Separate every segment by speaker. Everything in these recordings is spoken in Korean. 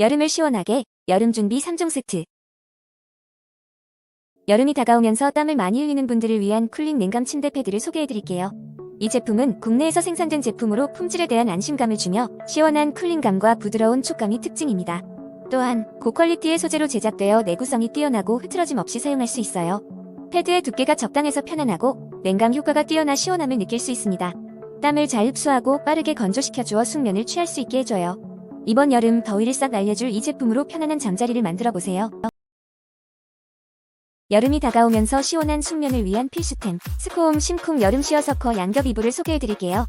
Speaker 1: 여름을 시원하게 여름 준비 3종 세트. 여름이 다가오면서 땀을 많이 흘리는 분들을 위한 쿨링 냉감 침대 패드를 소개해드릴게요. 이 제품은 국내에서 생산된 제품으로 품질에 대한 안심감을 주며 시원한 쿨링감과 부드러운 촉감이 특징입니다. 또한 고퀄리티의 소재로 제작되어 내구성이 뛰어나고 흐트러짐 없이 사용할 수 있어요. 패드의 두께가 적당해서 편안하고 냉감 효과가 뛰어나 시원함을 느낄 수 있습니다. 땀을 잘 흡수하고 빠르게 건조시켜 주어 숙면을 취할 수 있게 해줘요. 이번 여름 더위를 싹 날려줄 이 제품으로 편안한 잠자리를 만들어 보세요. 여름이 다가오면서 시원한 숙면을 위한 필수템 스코움 심쿵 여름 시어서커 양겹 이불을 소개해드릴게요.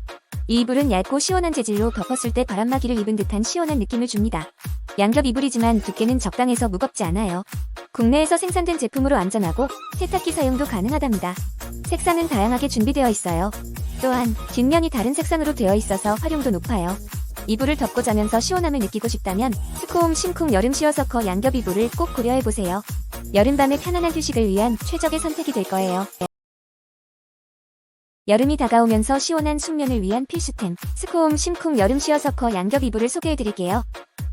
Speaker 1: 이 이불은 얇고 시원한 재질로 덮었을 때 바람막이를 입은 듯한 시원한 느낌을 줍니다. 양겹 이불이지만 두께는 적당해서 무겁지 않아요. 국내에서 생산된 제품으로 안전하고 세탁기 사용도 가능하답니다. 색상은 다양하게 준비되어 있어요. 또한 뒷면이 다른 색상으로 되어 있어서 활용도 높아요. 이불을 덮고 자면서 시원함을 느끼고 싶다면 스코움 심쿵 여름 시어서커 양겹 이불을 꼭 고려해보세요. 여름밤의 편안한 휴식을 위한 최적의 선택이 될 거예요. 여름이 다가오면서 시원한 숙면을 위한 필수템 스코움 심쿵 여름 시어서커 양겹 이불을 소개해드릴게요.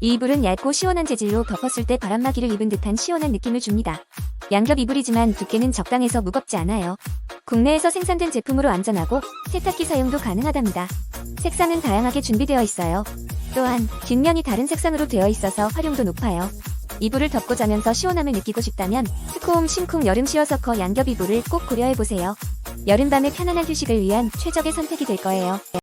Speaker 1: 이 이불은 얇고 시원한 재질로 덮었을 때 바람막이를 입은 듯한 시원한 느낌을 줍니다. 양겹 이불이지만 두께는 적당해서 무겁지 않아요. 국내에서 생산된 제품으로 안전하고 세탁기 사용도 가능하답니다. 색상은 다양하게 준비되어 있어요. 또한 뒷면이 다른 색상으로 되어 있어서 활용도 높아요. 이불을 덮고 자면서 시원함을 느끼고 싶다면 스코움 심쿵 여름 시어서커 양겹 이불을 꼭 고려해보세요. 여름밤의 편안한 휴식을 위한 최적의 선택이 될 거예요.